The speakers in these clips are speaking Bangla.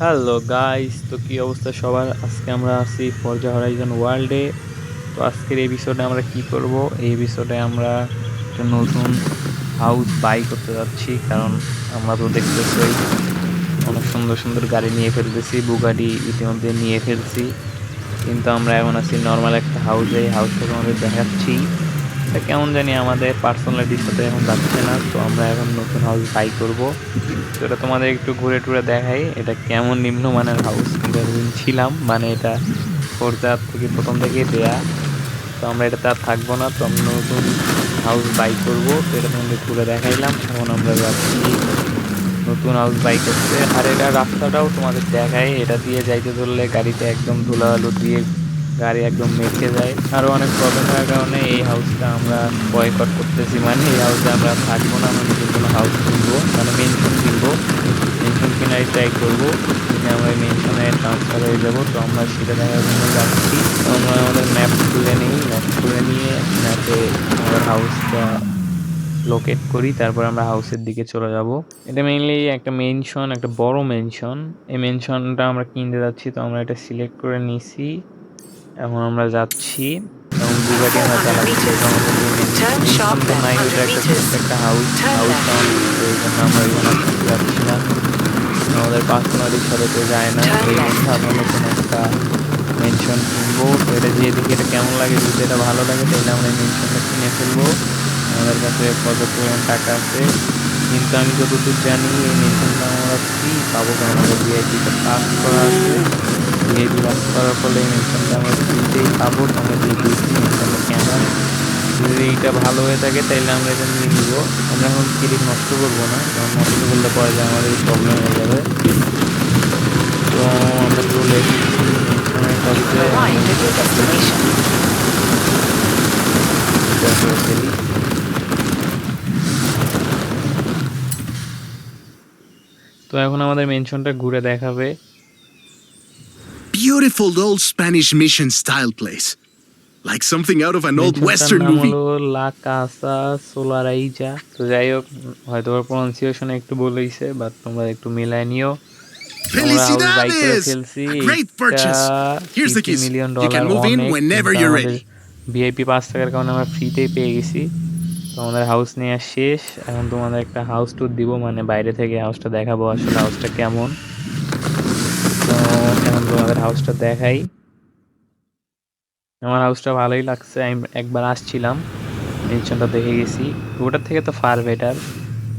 হ্যালো গাইস তো কি অবস্থা সবার? আজকে আমরা আছি ফরজা হরাইজন ওয়ার্ল্ডে তো আজকের এপিসোডে আমরা কি করব? এই এপিসোডে আমরা একটা নতুন হাউস বাই করতে যাচ্ছি, কারণ আমরা তো দেখতেছি অনেক সুন্দর সুন্দর গাড়ি নিয়ে ফেলতেছি বুগাডি ইতিমধ্যে নিয়ে ফেলছি। কিন্তু আমরা এখন আছি নর্মাল একটা হাউসে এই হাউসটাকে আমাদের দেখাচ্ছি। এটা কেমন জানি আমাদের পার্সোনালিটির সাথে এখন যাচ্ছে না, তো আমরা এখন নতুন হাউস বাই করব। তো এটা তোমাদের একটু ঘুরে টুরে দেখাই, এটা কেমন নিম্নমানের হাউস কিন্তু ছিলাম মানে এটা ফোরজার থেকে প্রথম থেকে দেয়া। তো আমরা এটাতে আর থাকব না, তো আমরা নতুন হাউস বাই করব। তো এটা তোমাদের ঘুরে দেখাইলাম, এখন আমরা যাচ্ছি নতুন হাউস বাই করতে। আর এটা রাস্তাটাও তোমাদের দেখায় এটা দিয়ে যাইতে ধরলে গাড়িতে একদম ধুলা আলু দিয়ে গাড়ি একদম মেখে যায়। আরও অনেক প্রবলেম হওয়ার কারণে এই হাউসটা আমরা বয়কট করতেছি। মানে এই হাউসে আমরা থাকব না আমরা নতুন কোনো হাউস কিনবো মানে মেনশন কিনবো। মেনশন কেনার ট্রাই করব। কিনে আমরা মেনশনে ট্রান্সফার হয়ে যাব। তো আমরা সেটা দেখার জন্য যাচ্ছি। আমরা আমাদের ম্যাপ খুলে নিই। ম্যাপ খুলে নিয়ে ম্যাপে আমাদের হাউসটা লোকেট করি। তারপর আমরা হাউসের দিকে চলে যাব। এটা মেইনলি একটা মেনশন একটা বড় মেনশন এই মেনশনটা আমরা কিনতে যাচ্ছি, তো আমরা এটা সিলেক্ট করে নিছি। এখন আমরা যাচ্ছি এবং বুগাটি আমরা চালাচ্ছি আমাদের মেনশনটা নাই ওইটা একটা হাউস প্রয়োজন আমরা এখানে যাচ্ছি না। আমাদের পার্সোনালির সাথে তো যায় না। এই মধ্যে নতুন একটা মেনশন কিনবো। তো এটা যে দিকে এটা কেমন লাগে? যদি এটা ভালো লাগে তাহলে আমরা এই মেনশনটা কিনে ফেলব। আমাদের কাছে পর্যাপ্ত পরিমাণ টাকা আছে? কিন্তু আমি যতদূর জানি এই মেনশনটা আমরা ফ্রি পাবো? কারণ আমাদের ভিআইপিটা পাস করা আছে। ভিআইপি পাস করার ফলে এই মেনশনটা আমরা ফ্রিতেই পাবো আমরা কেমন যদি এইটা ভালো হয়ে থাকে তাহলে আমরা এটা নিয়ে নিব। আমরা এখন ক্রিক নষ্ট করব না, কারণ নষ্ট করলে পরে যে আমাদের প্রবলেম হয়ে যাবে। তো আমরা চলে. এটা তো এখন আমাদের মেনশনটা ঘুরে দেখাবে। Beautiful old Spanish mission style place. Like something out of an old western movie. লা কাসা সোলারাইজা তো যাই হোক হয়তো প্রনাউন্সিয়েশন একটু বলেইছে বাট তোমরা একটু মিলায় নিও Felicidades! A great purchase. Here's the keys. You can move in whenever you're ready. VIP পাঁচ টাকার কারণে আমরা ফ্রিতেই পেয়ে গেছি তো আমাদের হাউস নেওয়া শেষ এখন তোমাদের একটা হাউস ট্যুর দিব মানে বাইরে থেকে হাউসটা দেখাবো আসলে হাউসটা কেমন তোমাদের হাউসটা দেখাই। আমার হাউসটা ভালোই লাগছে, আমি একবার আসছিলাম মেনশনটা দেখে গেছি। ওটার থেকে তো ফার বেটার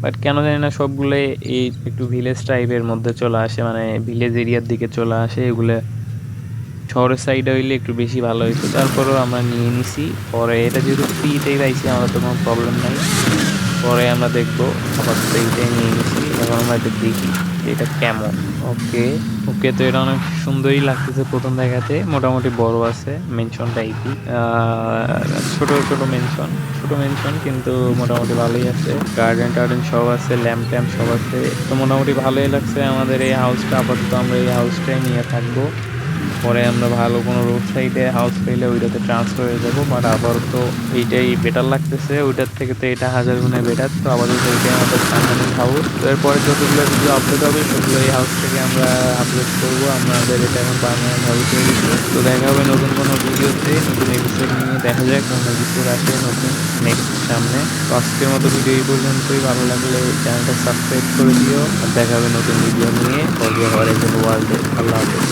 বাট কেন জানি না সবগুলো এই একটু ভিলেজ টাইপের মধ্যে চলে আসে মানে ভিলেজ এরিয়ার দিকে চলে আসে, এগুলো শহরের সাইডে হইলে একটু বেশি ভালো হইতো। তারপরেও আমরা নিয়ে নিছি, পরে এটা যেহেতু ফ্রিতেই পাইছি আমরা তো কোনো প্রবলেম নাই। পরে আমরা দেখব, আপাতত এইটাই নিয়ে নিছি, এখন আমরা এটা দেখি। এটা কেমন। ওকে ওকে তো এটা অনেক সুন্দরই লাগতেছে প্রথম দেখাতে। মোটামুটি বড় আছে মেনশন টাইপই ছোট ছোট মেনশন ছোট মেনশন কিন্তু মোটামুটি ভালোই আছে। গার্ডেন টার্ডেন সব আছে ল্যাম্প ট্যাম্প সব আছে। তো মোটামুটি ভালোই লাগছে আমাদের এই হাউসটা আপাতত আমরা এই হাউসটাই নিয়ে থাকব। পরে আমরা ভালো কোনো রোড সাইডে হাউস পেলে ওইটাতে ট্রান্সফার হয়ে যাব বাট আবার তো এইটাই বেটার লাগতেছে। ওইটার থেকে তো এটা হাজার গুণে বেটার তো আপাতত এইটাই আমাদের পার্মানেন্ট হাউস তো এরপরে যতগুলো ভিডিও আপলোড হবে, সেগুলো এই হাউস থেকে আমরা আপলোড করব। আমাদের এটা এখন পার্মানেন্ট হাউস হয়ে গেছে তো দেখা হবে নতুন কোনো ভিডিওতে নতুন এপিসোড নিয়ে। দেখা যাক কোনো এপিসোড আসে নতুন নেক্সট সামনে। তো আজকের মতো ভিডিও এই পর্যন্তই। ভালো লাগলে চ্যানেলটা সাবস্ক্রাইব করে দিও। আর দেখা হবে নতুন ভিডিও নিয়ে। ফলো হওয়ার একজন ওয়ার্ল্ডে আল্লাহ হাফেজ।